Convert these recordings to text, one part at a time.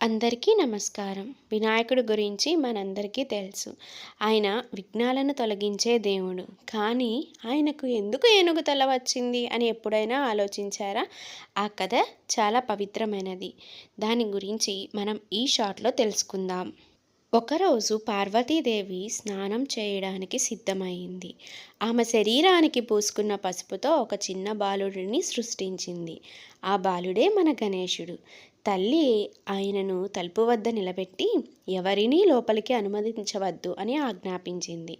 అందరికీ నమస్కారం. వినాయకుడి గురించి మనందరికీ తెలుసు. ఆయన విఘ్నాలను తొలగించే దేవుడు. కానీ ఆయనకు ఎందుకు ఏనుగు తల వచ్చింది అని ఎప్పుడైనా ఆలోచించారా? ఆ కథ చాలా పవిత్రమైనది. దాని గురించి మనం ఈ షార్ట్లో తెలుసుకుందాం. ఒకరోజు పార్వతీదేవి స్నానం చేయడానికి సిద్ధమైంది. ఆమె శరీరానికి పూసుకున్న పసుపుతో ఒక చిన్న బాలుడిని సృష్టించింది. ఆ బాలుడే మన గణేశుడు. తల్లి ఆయనను తలుపు వద్ద నిలబెట్టి ఎవరినీ లోపలికి అనుమతించవద్దు అని ఆజ్ఞాపించింది.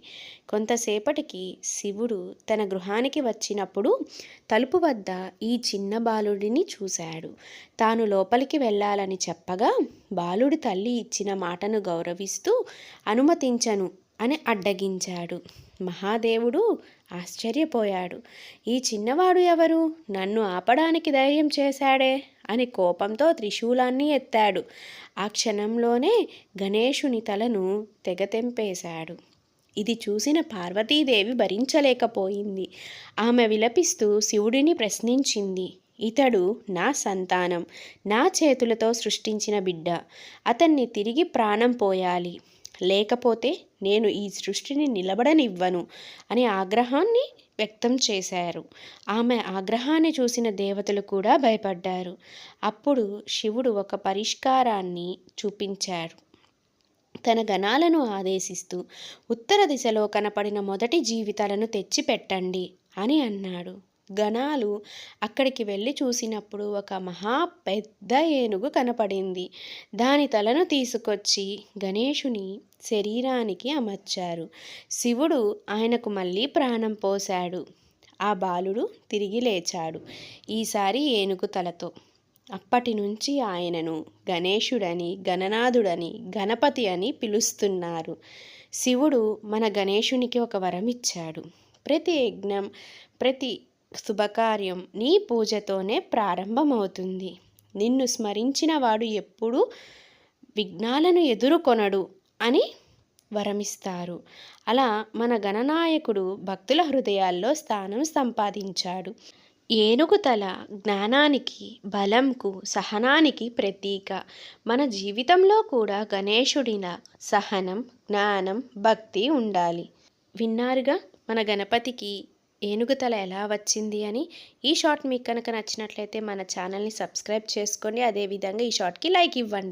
కొంతసేపటికి శివుడు తన గృహానికి వచ్చినప్పుడు తలుపు వద్ద ఈ చిన్న బాలుడిని చూశాడు. తాను లోపలికి వెళ్ళాలని చెప్పగా బాలుడి తల్లి ఇచ్చిన మాటను గౌరవిస్తూ అనుమతించను అని అడ్డగించాడు. మహాదేవుడు ఆశ్చర్యపోయాడు. ఈ చిన్నవాడు ఎవరు? నన్ను ఆపడానికి ధైర్యం చేశాడే? అని కోపంతో త్రిశూలాన్ని ఎత్తాడు. ఆ క్షణంలోనే గణేషుని తలను తెగతెంపేశాడు ఇది చూసిన పార్వతీదేవి భరించలేకపోయింది. ఆమె విలపిస్తూ శివుడిని ప్రశ్నించింది. ఇతడు నా సంతానం నా చేతులతో సృష్టించిన బిడ్డ. అతన్ని తిరిగి ప్రాణం పోయాలి. లేకపోతే నేను ఈ సృష్టిని నిలబడనివ్వను అని ఆగ్రహాన్ని వ్యక్తం చేశారు. ఆమె ఆగ్రహాన్ని చూసిన దేవతలు కూడా భయపడ్డారు. అప్పుడు శివుడు ఒక పరిష్కారాన్ని చూపించారు తన గణాలను ఆదేశిస్తూ ఉత్తర దిశలో కనపడిన మొదటి జీవితాలను తెచ్చిపెట్టండి అని అన్నాడు. గణాలు అక్కడికి వెళ్ళి చూసినప్పుడు ఒక మహా పెద్ద ఏనుగు కనపడింది. దాని తలను తీసుకొచ్చి గణేషుని శరీరానికి అమర్చారు. శివుడు ఆయనకు మళ్ళీ ప్రాణం పోశాడు. ఆ బాలుడు తిరిగి లేచాడు ఈసారి ఏనుగు తలతో. అప్పటి నుంచి ఆయనను గణేశుడని గణనాథుడని గణపతి అని పిలుస్తున్నారు. శివుడు మన గణేశునికి ఒక వరం ఇచ్చాడు. ప్రతి యజ్ఞం ప్రతి శుభకార్యం నీ పూజతోనే ప్రారంభమవుతుంది. నిన్ను స్మరించిన వాడు ఎప్పుడూ విఘ్నాలను ఎదుర్కొనడు అని వరమిస్తారు. అలా మన గణనాయకుడు భక్తుల హృదయాల్లో స్థానం సంపాదించాడు. ఏనుగు తల జ్ఞానానికి బలంకు సహనానికి ప్రతీక. మన జీవితంలో కూడా గణేశుడిన సహనం జ్ఞానం భక్తి ఉండాలి. విన్నారుగా? మన గణపతికి ఏనుగు తల ఎలా వచ్చింది అని ఈ షార్ట్ మీకు కనుక నచ్చినట్లయితే మన ఛానల్ని సబ్స్క్రైబ్ చేసుకోండి. అదేవిధంగా ఈ షార్ట్కి లైక్ ఇవ్వండి.